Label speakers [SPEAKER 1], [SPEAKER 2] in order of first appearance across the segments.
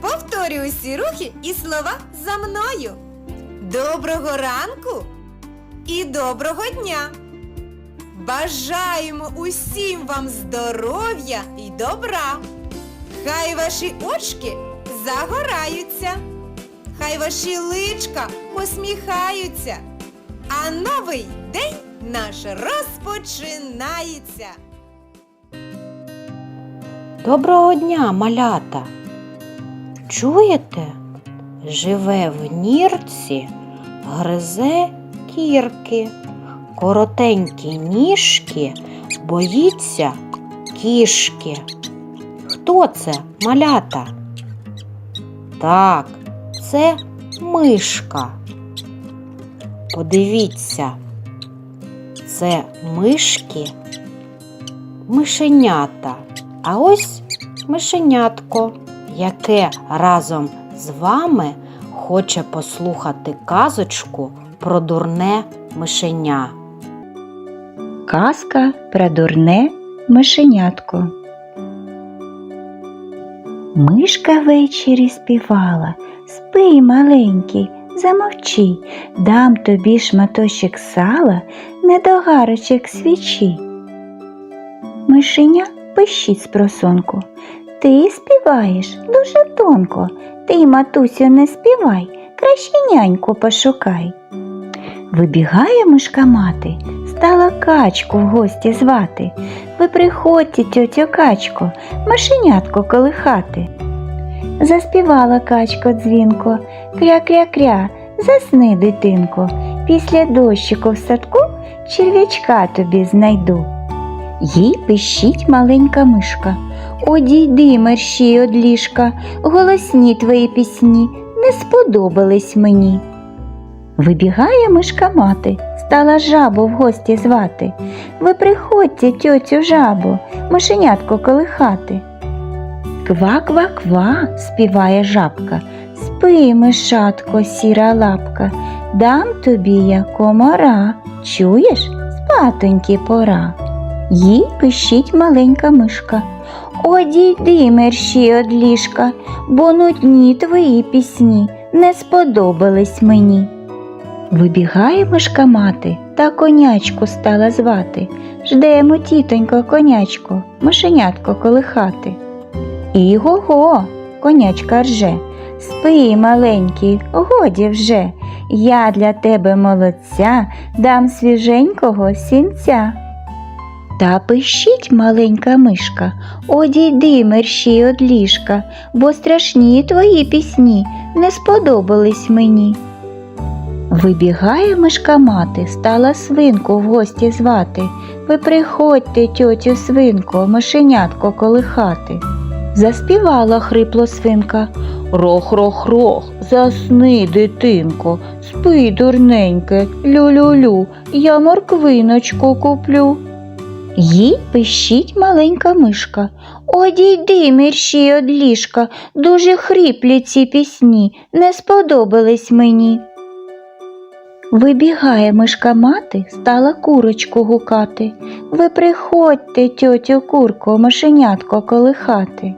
[SPEAKER 1] Повторюй усі рухи і слова за мною. Доброго ранку і доброго дня! Бажаємо усім вам здоров'я і добра! Хай ваші очки загораються, хай ваші личка посміхаються, а новий день наш розпочинається.
[SPEAKER 2] Доброго дня, малята! Чуєте? Живе в нірці, гризе кірки, коротенькі ніжки, боїться кішки. Хто це, малята? Так, це мишка. Подивіться, це мишки, мишенята. А ось мишенятко, яке разом з вами хоче послухати казочку про дурне мишеня.
[SPEAKER 3] Казка про дурне мишенятко. Мишка ввечері співала, спи, маленький, замовчи, дам тобі шматочок сала, недогарочок свічі. Мишеня пищить з просонку. Ти співаєш дуже тонко, ти, матусю, не співай, краще няньку пошукай. Вибігає мишка мати, стала качку в гості звати. Ви приходьте, тьотю качко, машенятко колихати. Заспівала качко дзвінко, кря-кря-кря, засни, дитинко, після дощику в садку черв'ячка тобі знайду. Їй пищить маленька мишка. Одійди, мерщій од ліжка, голосні твої пісні не сподобались мені. Вибігає мишка мати, стала жабу в гості звати. Ви приходьте, тьотю жабу, мишенятко колихати. Ква-ква-ква, співає жабка, спи, мишатко, сіра лапка, дам тобі я комара, чуєш, спатоньки пора. Їй пищить маленька мишка. Одійди, мерщій од ліжка, бо нудні твої пісні не сподобались мені. Вибігає мишка мати та конячку стала звати. Ждемо, тітонько, конячко, мишенятко колихати. Іго-го, конячка рже. Спи, маленький, годі вже. Я для тебе молодця дам свіженького сінця. Та пищить маленька мишка, одійди мерщій од ліжка, бо страшні твої пісні не сподобались мені. Вибігає мишка мати, стала свинку в гості звати. Ви приходьте, тьотю свинко, мишенятко колихати. Заспівала хрипло свинка. Рох-рох-рох, засни, дитинко, спи, дурненьке, лю-лю-лю, я морквиночку куплю. Їй пищить маленька мишка. Одійди, мерщій од ліжка, дуже хріплі ці пісні, не сподобались мені. Вибігає мишка мати, стала курочку гукати. Ви приходьте, тьотю курко, мишенятко колихати.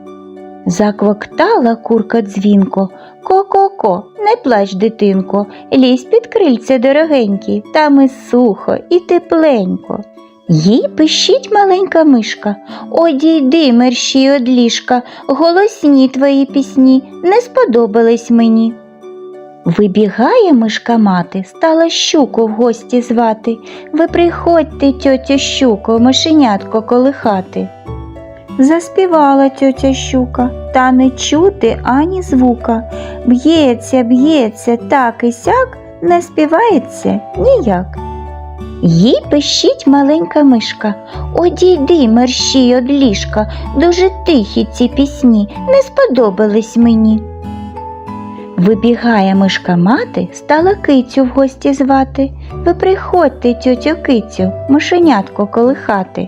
[SPEAKER 3] Заквоктала курка дзвінко. Ко-ко-ко, не плач, дитинко, лізь під крильце дорогенькі, там і сухо, і тепленько. Їй пищить маленька мишка. Одійди, мерщій од ліжка, голосні твої пісні не сподобались мені. Вибігає мишка мати, стала щуку в гості звати. Ви приходьте, тьотя щуко, мишенятко колихати. Заспівала тьотя щука, та не чути ані звука. Б'ється, б'ється, так і сяк, не співається ніяк. Їй пищить маленька мишка. Одійди, мерщій од ліжка, дуже тихі ці пісні, не сподобались мені. Вибігає мишка мати, стала кицю в гості звати. Ви приходьте, тьотю кицю, мишенятко колихати.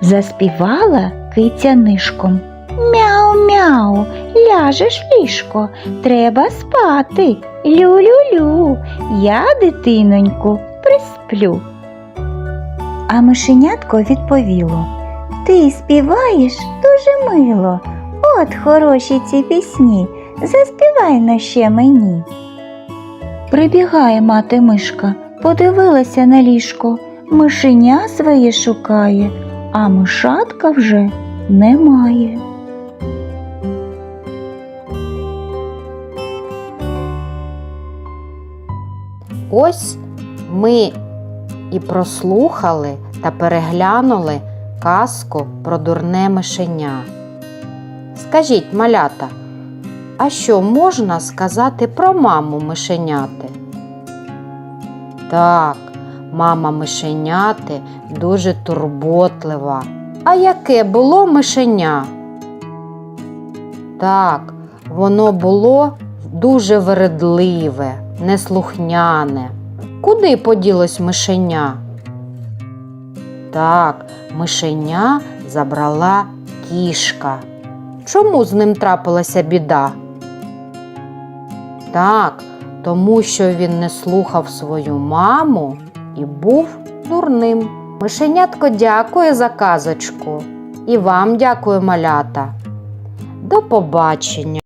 [SPEAKER 3] Заспівала киця нишком. Мяу-мяу, ляжеш ліжко, треба спати. Лю-лю-лю, я, дитиноньку, присплю. А мишенятко відповіло Ти співаєш дуже мило. От хороші ці пісні, заспівай на ще мені. Прибігає мати мишка, подивилася на ліжко, мишеня своє шукає, а мишатка вже немає.
[SPEAKER 2] Ось ми і прослухали та переглянули казку про дурне мишеня. Скажіть, малята, а що можна сказати про маму мишеняти? Так, мама мишеняти дуже турботлива. А яке було мишеня? Так, воно було дуже вередливе, неслухняне. Куди поділось мишеня? Так, мишеня забрала кішка. Чому з ним трапилася біда? Так, тому що він не слухав свою маму і був дурним. Мишенятко дякує за казочку. І вам дякую, малята. До побачення!